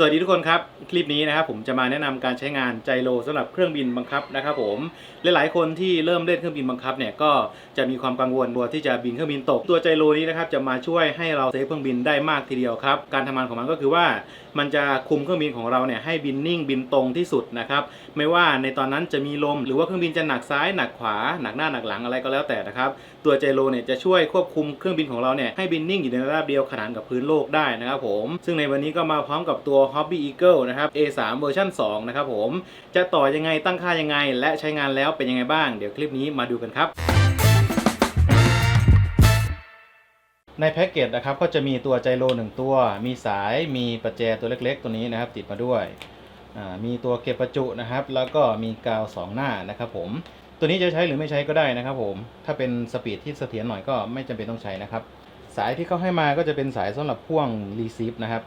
สวัสดีทุกคนครับ คลิปนี้นะครับผมจะมาแนะนำการใช้งานไจโรสำหรับเครื่องบินบังคับนะครับผมหลายๆคนที่เริ่มเล่นเครื่องบินบังคับเนี่ยก็จะมีความกังวลกลัวที่จะบินเครื่องบินตกตัวไจโรนี้นะครับจะมาช่วยให้เราเซฟเครื่องบินได้มากทีเดียวครับ การทำงานของมันก็คือว่า มันจะคุมเครื่องบินของเราเนี่ยให้บินนิ่งบินตรงที่สุดนะครับ ไม่ว่าในตอนนั้นจะมีลม หรือว่าเครื่องบินจะหนักซ้ายหนักขวาหนักหน้าหนักหลังอะไรก็แล้วแต่นะครับตัวไจโรเนี่ยจะช่วยควบคุมเครื่องบินของเราเนี่ยให้บินนิ่งอยู่ในระดับเดียวขนานกับพื้นโลกได้นะครับผม ซึ่งในวันนี้ก็มาพร้อมกับตัว Hobby Eagle นะครับ A3 เวอร์ชัน2นะครับผมจะต่อยังไงตั้งค่ายังไง และใช้งานแล้วเป็นยังไงบ้าง เดี๋ยวคลิปนี้มาดูกันครับ ในแพ็กเกจนะครับก็จะมีตัวไจโรหนึ่งตัว มีสาย มีประแจตัวเล็กๆ ตัวนี้นะครับ ติดมาด้วย มีตัวเก็บประจุนะครับ แล้วก็มีกาวสองหน้านะครับผม ตัวนี้จะใช้หรือไม่ใช้ก็ได้นะครับผม ถ้าเป็นสปีดที่เสถียรหน่อยก็ไม่จำเป็นต้องใช้นะครับ สายที่เขาให้มาก็จะเป็นสายสำหรับพ่วงรีซีฟนะครับ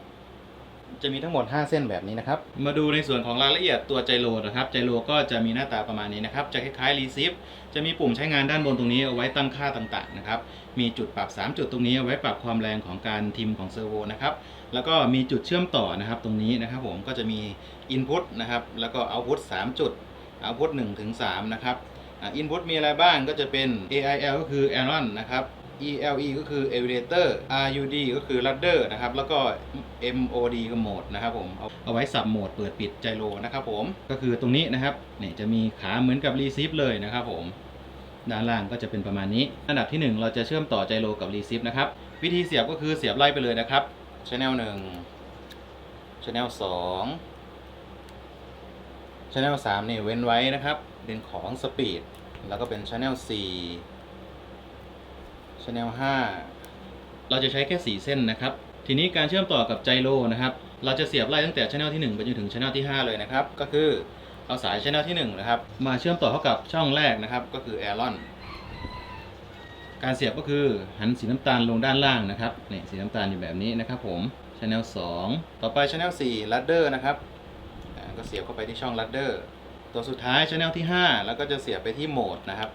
จะมีทั้งหมด 5 เส้นแบบนี้นะครับ มาดูในส่วนของรายละเอียดตัวไจโรนะครับ ไจโรก็จะมีหน้าตาประมาณนี้นะครับ จะคล้ายๆรีซีฟจะมีปุ่มใช้งานด้านบนตรงนี้เอาไว้ตั้งค่าต่างๆนะครับ มีจุดปรับ 3 จุดตรงนี้เอาไว้ปรับความแรงของการทิมของเซอร์โวนะครับ แล้วก็มีจุดเชื่อมต่อนะครับ ตรงนี้นะครับผมก็จะมี Input นะครับ แล้วก็ Output 3 จุด Output 1ถึง3นะครับอ่า Input มีอะไรบ้างก็จะเป็น AIL ก็คือ Aileron นะครับ ELE ก็คือ Elevator RUD ก็คือ Rudder นะครับ แล้วก็ MOD ก็โหมดนะครับผมเอาเอาไว้สับโหมดเปิดปิดไจโรนะครับผมก็คือตรงนี้นะครับเนี่ยจะมีขาเหมือนกับ Receive เลยนะครับผมด้านล่างก็จะเป็นประมาณนี้ อันดับที่ 1 เราจะเชื่อมต่อไจโรกับ Receive นะครับ วิธีเสียบก็คือเสียบไล่ไปเลยนะครับ Channel 1 Channel 2 Channel 3นี่เว้นไว้นะครับเป็นของ Speed แล้วก็เป็น Channel 4 Channel 5 เราจะใช้แค่ 4 เส้นนะครับ ทีนี้การเชื่อมต่อกับไจโรนะครับ เราจะเสียบไล่ตั้งแต่ Channel ที่ 1 ไปจนถึง Channel ที่ 5 เลยนะครับ ก็คือเอาสาย Channel ที่ 1 นะครับ มาเชื่อมต่อเข้ากับช่องแรกนะครับ ก็คือ Aileron การเสียบก็คือหันสีน้ำตาลลงด้านล่างนะครับนี่สีน้ำตาลอยู่แบบนี้นะครับผม Channel 2 ต่อไป Channel 4 Ladder นะครับก็เสียบเข้าไปที่ช่อง Ladder ตัวสุดท้าย Channel ที่ 5 แล้วก็จะเสียบไปที่โหมดนะครับ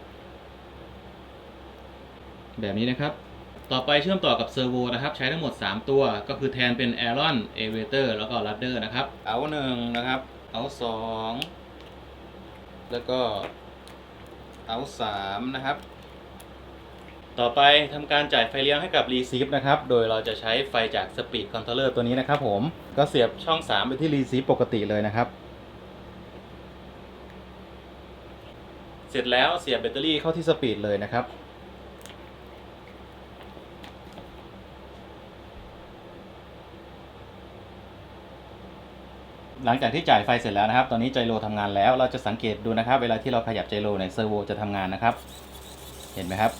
แบบนี้นะครับ ต่อไปเชื่อมต่อกับเซอร์โวนะครับ ใช้ทั้งหมด 3 ตัว ก็คือแทนเป็น a i r o n a v a t o r แล้วก็ Rudder นะครับ เอาหนึ่งนะครับ เอาสองแล้วก็เอาสามนะครับ ต่อไปทำการจ่ายไฟเลี้ยงให้กับ Receive นะครับ โดยเราจะใช้ไฟจาก Speed Controller ตัวนี้นะครับผม ก็เสียบช่อง 3 ไปที่ Receive ปกติเลยนะครับเสร็จแล้วเสียบแบตเตอรี่เข้าที่ Speed เลยนะครับ หลังจากที่จ่ายไฟเสร็จแล้วนะครับ ตอนนี้ไจโรทำงานแล้ว เราจะสังเกตดูนะครับ เวลาที่เราขยับไจโรในเซอร์โวจะทำงานนะครับ เห็นไหมครับ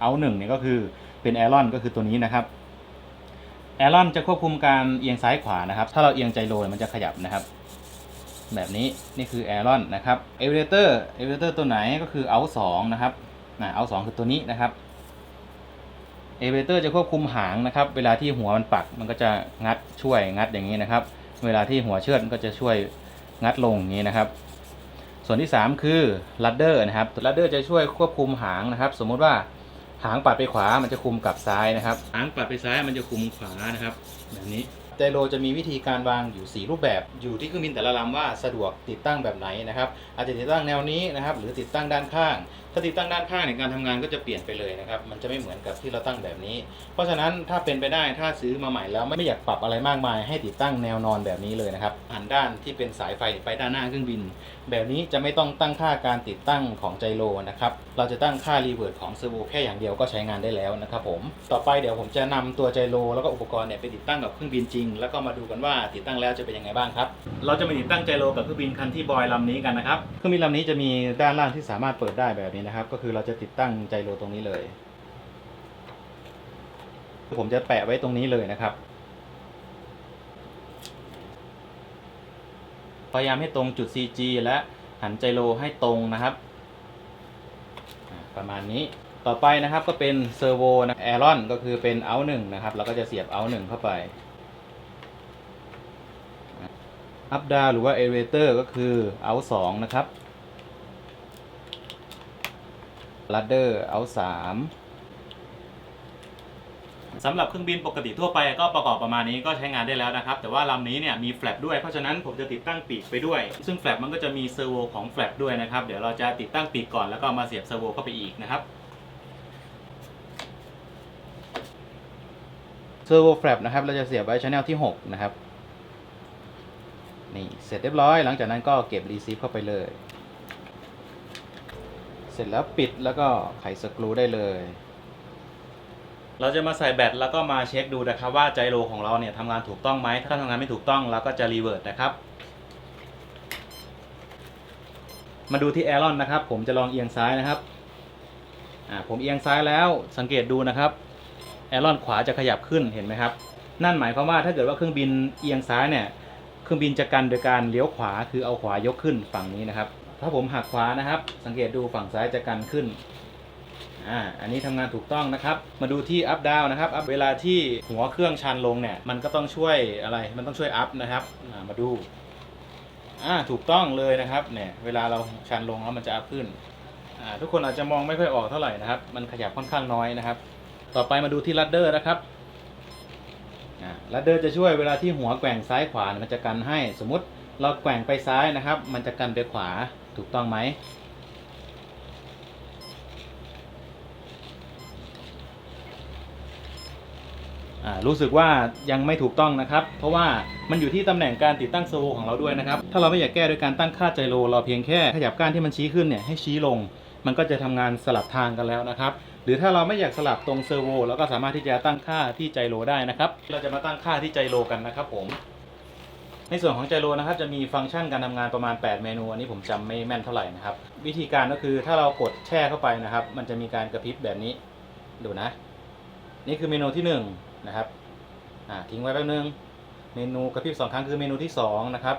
เอาหนึ่งเนี่ยก็คือเป็นแอรอนก็คือตัวนี้นะครับ แอรอนจะควบคุมการเอียงซ้ายขวานะครับ ถ้าเราเอียงไจโรเนี่ยมันจะขยับนะครับ แบบนี้นี่คือแอรอนนะครับเอเวอเรเตอร์เอเวอเรเตอร์ตัวไหนก็คือเอาสองนะครับนะเอาสองคือตัวนี้นะครับเอเวอเรเตอร์จะควบคุมหางนะครับ เวลาที่หัวมันปักมันก็จะงัดช่วยงัดอย่างนี้นะครับ เวลาที่หัวเชือดมันก็จะช่วยงัดลงอย่างนี้นะครับ ส่วนที่ 3 คือ ladder นะครับ ladder จะช่วยควบคุมหางนะครับ สมมุติว่าหางปัดไปขวา มันจะคุมกลับซ้ายนะครับ หางปัดไปซ้ายมันจะคุมขวานะครับ แบบนี้ไจโรจะมีวิธีการวางอยู่ 4 รูปแบบ อยู่ที่เครื่องบินแต่ละลำว่าสะดวกติดตั้งแบบไหนนะครับ อาจจะติดตั้งแนวนี้นะครับ หรือติดตั้งด้านข้าง ถ้าติดตั้งด้านข้างในยการทำงานก็จะเปลี่ยนไปเลยนะครับ มันจะไม่เหมือนกับที่เราตั้งแบบนี้ เพราะฉะนั้นถ้าเป็นไปได้ถ้าซื้อมาใหม่แล้วไม่อยากปรับอะไรมากมาย ให้ติดตั้งแนวนอนแบบนี้เลยนะครับหันด้านที่เป็นสายไฟไปด้านหน้าเครื่องบิน แบบนี้จะไม่ต้องตั้งค่าการติดตั้งของไจโรนะครับ เราจะตั้งค่ารีเวิร์ดของเซอร์โวแค่อย่างเดียวก็ใช้งานได้แล้วนะครับผม ต่อไปเดี๋ยวผมจะนำตัวไจโรแล้วก็อุปกรณ์เนี่ยไปติดตั้งกับเครื่องบินจริง แล้วก็มาดูกันว่าติดตั้งแล้วจะเป็นยังไงบ้างครับ เราจะมาติดตั้งไจโรกับเครื่องบินคันที่บอยลำนี้กันนะครับ เครื่องบินลำนี้จะมีด้านล่างที่สามารถเปิดได้แบบนี้นะครับ ก็คือเราจะติดตั้งไจโรตรงนี้เลย ผมจะแปะไว้ตรงนี้เลยนะครับ พยายามให้ตรงจุด CG และหันไจโรให้ตรงนะครับ ประมาณนี้ต่อไปนะครับก็เป็นเซอร์โวนะแอรอนก็คือเป็นเอาหนึ่งนะครับเราก็จะเสียบเอาหนึ่งเข้าไปอัพดาหรือว่าเอเวเตอร์ก็คือเอาสองนะครับ ลัดเดอร์เอาสามสำหรับเครื่องบินปกติทั่วไปก็ประกอบประมาณนี้ก็ใช้งานได้แล้วนะครับ แต่ว่าลำนี้เนี่ยมีแฟลปด้วยเพราะฉะนั้นผมจะติดตั้งปีกไปด้วย ซึ่งแฟลปมันก็จะมีเซอร์โวของแฟลปด้วยนะครับ เดี๋ยวเราจะติดตั้งปีกก่อนแล้วก็มาเสียบเซอร์โวเข้าไปอีกนะครับเซอร์โวแฟลปนะครับเราจะเสียบไว้ช anel ที่ 6 นะครับ นี่เสร็จเรียบร้อย หลังจากนั้นก็เก็บรีซีฟเข้าไปเลย เสร็จแล้วปิดแล้วก็ไขสกรูได้เลย เราจะมาใส่แบตแล้วก็มาเช็คดูนะครับ ว่าไจโรของเราเนี่ยทำงานถูกต้องไหมถ้าทำงานไม่ถูกต้องเราก็จะรีเวิร์ดนะครับ มาดูที่แอรอนนะครับ ผมจะลองเอียงซ้ายนะครับอ่าผมเอียงซ้ายแล้วสังเกตดูนะครับแอรอนขวาจะขยับขึ้นเห็นไหมครับ นั่นหมายความว่าถ้าเกิดว่าเครื่องบินเอียงซ้ายเนี่ย เครื่องบินจะกันโดยการเลี้ยวขวาคือเอาขวายกขึ้นฝั่งนี้นะครับ ถ้าผมหักขวานะครับ สังเกตดูฝั่งซ้ายจะกันขึ้นอ่าอันนี้ทำงานถูกต้องนะครับ มาดูที่อัพดาวนะครับอัพเวลาที่หัวเครื่องชันลงเนี่ย มันก็ต้องช่วยอะไร มันต้องช่วยอัพนะครับอ่ามาดูอ่าถูกต้องเลยนะครับเนี่ยเวลาเราชันลงแล้วมันจะอัพขึ้นอ่าทุกคนอาจจะมองไม่ค่อยออกเท่าไหร่นะครับ มันขยับค่อนข้างน้อยนะครับ ต่อไปมาดูที่ลัดเดอร์นะครับอ่าลัดเดอร์จะช่วยเวลาที่หัวแกว่งซ้ายขวาเนี่ยมันจะกันให้สมมติ เราแกว่งไปซ้ายนะครับ มันจะกันไปขวาถูกต้องไหมอ่ารู้สึกว่ายังไม่ถูกต้องนะครับ เพราะว่ามันอยู่ที่ตำแหน่งการติดตั้งเซอร์โวของเราด้วยนะครับ ถ้าเราไม่อยากแก้โดยการตั้งค่าไจโรเราเพียงแค่ขยับก้านที่มันชี้ขึ้นเนี่ยให้ชี้ลง มันก็จะทำงานสลับทางกันแล้วนะครับ หรือถ้าเราไม่อยากสลับตรงเซอร์โวเราก็สามารถที่จะตั้งค่าที่ไจโรได้นะครับ เราจะมาตั้งค่าที่ไจโรกันนะครับผม ในส่วนของไจโรนะครับจะมีฟังก์ชันการทำงานประมาณ 8 เมนู อันนี้ผมจำไม่แม่นเท่าไหร่นะครับ วิธีการก็คือถ้าเรากดแช่เข้าไปนะครับ มันจะมีการกระพริบแบบนี้ดูนะ นี่คือเมนูที่หนึ่งนะครับอ่าทิ้งไว้แป๊บนึง เมนูกระพริบสองครั้งคือเมนูที่สองนะครับ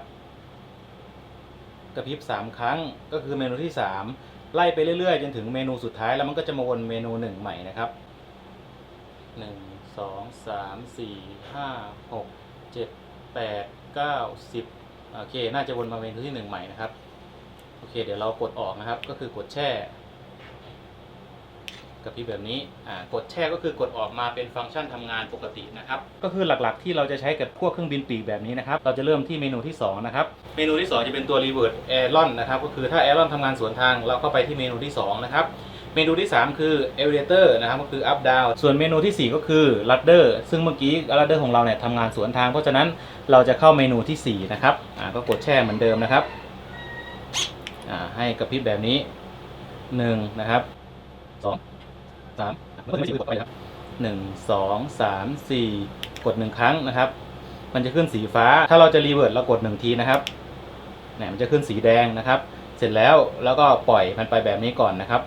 กระพริบสามครั้งก็คือเมนูที่สามไล่ไปเรื่อยๆ จนถึงเมนูสุดท้ายแล้วมันก็จะมาวนเมนูหนึ่งใหม่นะครับหนึ่งสองสามสี่ห้าหก เก้าสิบโอเค น่าจะวนมาเมนูที่หนึ่งใหม่นะครับ โอเค เดี๋ยวเรากดออกนะครับ ก็คือกดแช่กับพี่แบบนี้อ่ากดแช่ก็คือกดออกมาเป็นฟังก์ชันทำงานปกตินะครับ ก็คือหลักๆที่เราจะใช้กับพวกเครื่องบินปีกแบบนี้นะครับ เราจะเริ่มที่เมนูที่2นะครับ เมนูที่ 2 จะเป็นตัว reverse aileron นะครับ ก็คือถ้า aileron ทำงานสวนทาง เราก็ไปที่เมนูที่2นะครับ เมนูที่ 3 คือ elevator นะครับก็คือ up down ส่วนเมนูทีสี่ 4 ก็คือ ladder ซึ่งเมื่อกี้ ladder ของเราเนี่ยทำงานสวนทาง เพราะฉะนั้นเราจะเข้าเมนูทีสี่4 นะครับอ่าก็กดแช่เหมือนเดิมนะครับอ่าให้กระพริบแบบนี้ 1 นะครับ2สามมันก็จะไม่กดไปครับหนึ่งสองสามสี่กดหนึ่งครั้งนะครับ มันจะขึ้นสีฟ้าถ้าเราจะรีเวิร์ดเรากดหนึ่งทีนะครับเนี่ยมันจะขึ้นสีแดงนะครับ เสร็จแล้วแล้วก็ปล่อยมันไปแบบนี้ก่อนนะครับ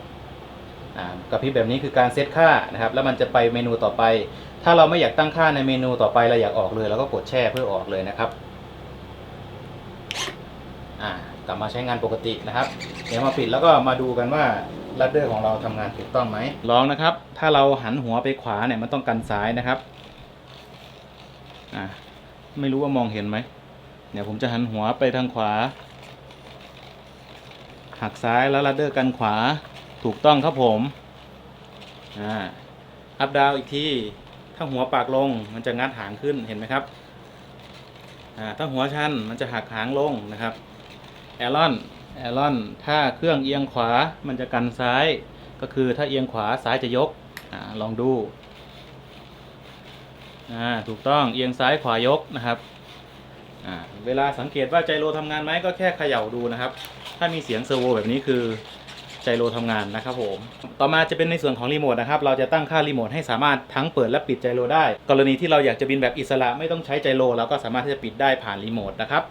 กระพริบแบบนี้คือการเซตค่านะครับ แล้วมันจะไปเมนูต่อไป ถ้าเราไม่อยากตั้งค่าในเมนูต่อไปเราอยากออกเลยเราก็กดแช่เพื่อออกเลยนะครับอ่ากลับมาใช้งานปกตินะครับ เดี๋ยวมาปิดแล้วก็มาดูกันว่าลัดเดอร์ของเราทำงานถูกต้องไหมลองนะครับ ถ้าเราหันหัวไปขวาเนี่ยมันต้องกันซ้ายนะครับอ่าไม่รู้ว่ามองเห็นไหมเดี๋ยวผมจะหันหัวไปทางขวา หักซ้ายแล้วลัดเดอร์กันขวา ถูกต้องครับผมอ่าอัพดาวอีกทีถ้าหัวปากลงมันจะงัดหางขึ้นเห็นไหมครับอ่าถ้าหัวชันมันจะหักหางลงนะครับแอรอนแอรอนถ้าเครื่องเอียงขวามันจะกันซ้าย ก็คือถ้าเอียงขวาซ้ายจะยกอลองดูอ่าถูกต้องเอียงซ้ายขวายกนะครับอ่าเวลาสังเกตว่าใจโลทำงานไหมก็แค่เขย่าดูนะครับ ถ้ามีเสียงเซอร์โวแบบนี้คือ ใจโลทำงานนะครับผม ต่อมาจะเป็นในส่วนของรีโมทนะครับ เราจะตั้งค่ารีโมทให้สามารถทั้งเปิดและปิดใจโลได้ กรณีที่เราอยากจะบินแบบอิสระไม่ต้องใช้ใจโลเราก็สามารถที่จะปิดได้ผ่านรีโมทนะครับ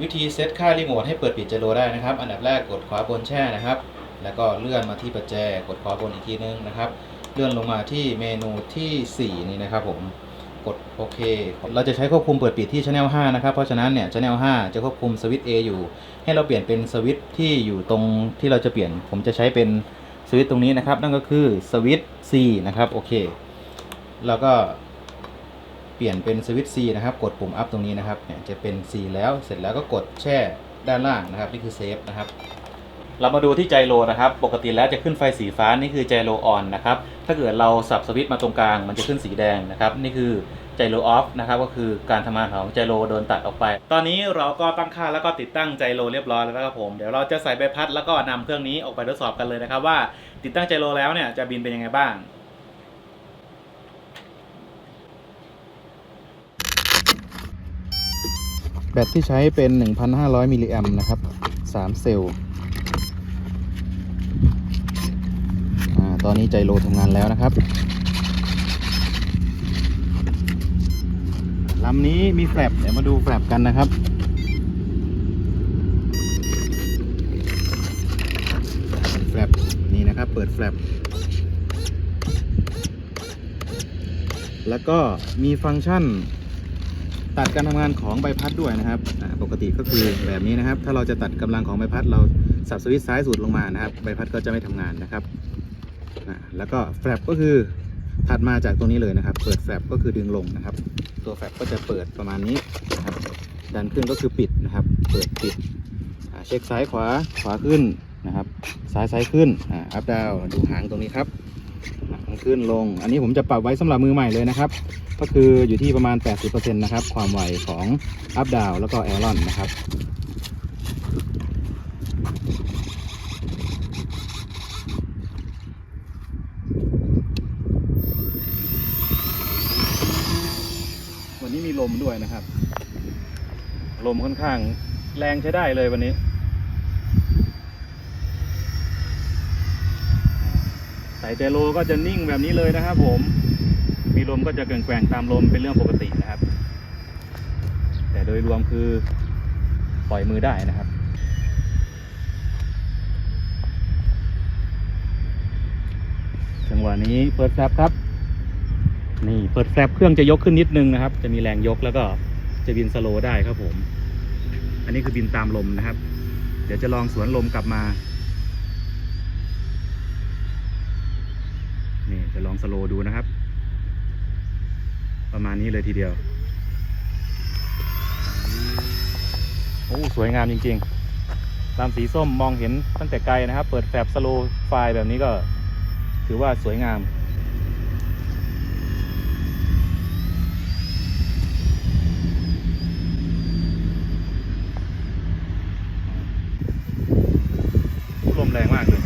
วิธีเซตค่ารีโมทให้เปิดปิดไจโรได้นะครับ อันดับแรกกดขวาบนแช่นะครับ แล้วก็เลื่อนมาที่ประแจ กดขวาบนอีกทีนึงนะครับ เลื่อนลงมาที่เมนูทีสี่4 นี่นะครับผม กดโอเค เราจะใช้ควบคุมเปิดปิดที่ Channel 5 นะครับ เพราะฉะนั้นเนี่ย Channel 5 จะควบคุมสวิตช์ A อยู่ ให้เราเปลี่ยนเป็นสวิตช์ที่อยู่ตรงที่เราจะเปลี่ยน ผมจะใช้เป็นสวิตช์ตรงนี้นะครับ นั่นก็คือสวิตช์ C นะครับ โอเค แล้วก็เปลี่ยนเป็นสวิตช์ C นะครับ กดปุ่มอัพตรงนี้นะครับ เนี่ยจะเป็น C แล้ว เสร็จแล้วก็กดแช่ด้านล่างนะครับ นี่คือเซฟนะครับ เรามาดูที่ไจโรนะครับ ปกติแล้วจะขึ้นไฟสีฟ้านี่คือไจโรออนนะครับ ถ้าเกิดเราสับสวิตช์มาตรงกลางมันจะขึ้นสีแดงนะครับ นี่คือไจโรออฟนะครับ ก็คือการทำงานของไจโรโดนตัดออกไป ตอนนี้เราก็ตั้งค่าแล้วก็ติดตั้งไจโรเรียบร้อยแล้วครับผม เดี๋ยวเราจะใส่ใบพัดแล้วก็นำเครื่องนี้ออกไปทดสอบกันเลยนะครับ ว่าติดตั้งไจโรแล้วเนี่ยจะบินเป็นยังไงบ้างแบตที่ใช้เป็น 1,500 มิลลิแอมนะครับ 3 เซลล์ อ่า ตอนนี้ไจโรทำงานแล้วนะครับลำนี้มีแฟลปเดี๋ยวมาดูแฟลปกันนะครับแฟลปนี่นะครับ เปิดแฟลปแล้วก็มีฟังก์ชันตัดการทำงานของใบพัดด้วยนะครับ ปกติก็คือแบบนี้นะครับ ถ้าเราจะตัดกำลังของใบพัดเราสับสวิตช์ซ้ายสุดลงมานะครับ ใบพัดก็จะไม่ทำงานนะครับ แล้วก็แฟลปก็คือถัดมาจากตรงนี้เลยนะครับ เปิดแฟลปก็คือดึงลงนะครับ ตัวแฟลปก็จะเปิดประมาณนี้นะครับ ดันขึ้นก็คือปิดนะครับ เปิดปิดเช็คซ้ายขวาขวาขึ้นนะครับ ซ้ายซ้ายขึ้นอ่าอัพดาวดูหางตรงนี้ครับขึ้นลง อันนี้ผมจะปรับไว้สำหรับมือใหม่เลยนะครับ ก็คืออยู่ที่ประมาณ 80%นะครับ ความไวของอัพดาวแล้วก็แอรอนนะครับ วันนี้มี ลมด้วยนะครับ ลมค่อนข้างแรงใช้ได้เลยวันนี้สายเจโลก็จะนิ่งแบบนี้เลยนะครับผม มีลมก็จะแกว่งๆตามลมเป็นเรื่องปกตินะครับ แต่โดยรวมคือปล่อยมือได้นะครับจังหวะนี้เปิดแฟลปครับ นี่เปิดแฟลปเครื่องจะยกขึ้นนิดนึงนะครับ จะมีแรงยกแล้วก็จะบินสโลว์ได้ครับผม อันนี้คือบินตามลมนะครับ เดี๋ยวจะลองสวนลมกลับมา นี่จะลองสโลว์ดูนะครับ ประมาณนี้เลยทีเดียว โอ้สวยงามจริง ๆ ตามสีส้มมองเห็นตั้งแต่ไกลนะครับ เปิดแฟลปสโลว์ไฟล์แบบนี้ก็ ถือว่าสวยงาม แรงมากเลย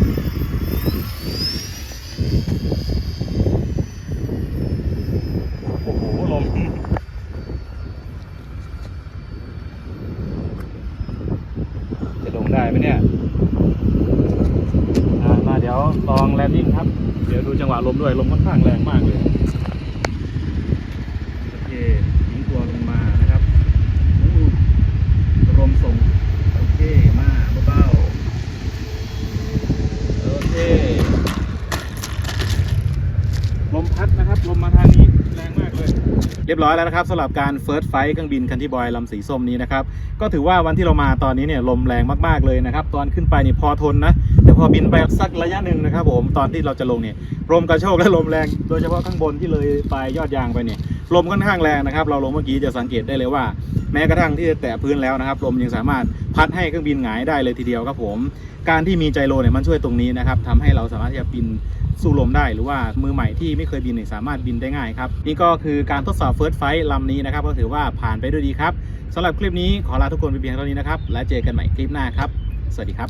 โอ้โห ลม จะลงได้ไหมเนี่ยมาเดี๋ยวลองแลนดิ้งครับ เดี๋ยวดูจังหวะลมด้วย ลมค่อนข้างแรงมากเลย โอเคทิ้งตัวลงมานะครับอู้ลมส่ง โอเค มาเบาๆ โอเค ลมพัดนะครับ ลมมาทางนี้แรงมากเลย เร้อยแล้วนะครับสำหรับการเฟิร์สไฟท์เครื่องบินคันที่บอยลำสีส้มนี้นะครับก็ถือว่าวันที่เรามาตอนนี้เนี่ยลมแรงมากๆเลยนะครับตอนขึ้นไปนี่พอทนนะแต่พอบินไปสักระยะหนึ่งนะครับผมตอนที่เราจะลงเนี่ยลมกระโชกและลมแรง โดยเฉพาะข้างบนที่เลยปลายยอดยางไปเนี่ยลมค่อนข้างแรงนะครับเราลงเมื่อกี้จะสังเกตได้เลยว่า แม้กระทั่งที่จะแตะพื้นแล้วนะครับลมยังสามารถพัดให้เครื่องบินหงายได้เลยทีเดียวครับผม การที่มีไจโรเนี่ยมันช่วยตรงนี้นะครับทำให้เราสามารถที่จะบิน สู้ลมได้ หรือว่ามือใหม่ที่ไม่เคยบินเนี่ยสามารถบินได้ง่ายครับนี่ก็คือการทดสอบ First Flight ลำนี้นะครับก็ถือว่าผ่านไปด้วยดีครับสำหรับคลิปนี้ขอลาทุกคนไปเพียงเท่านี้นะครับและเจอกันใหม่คลิปหน้าครับ สวัสดีครับ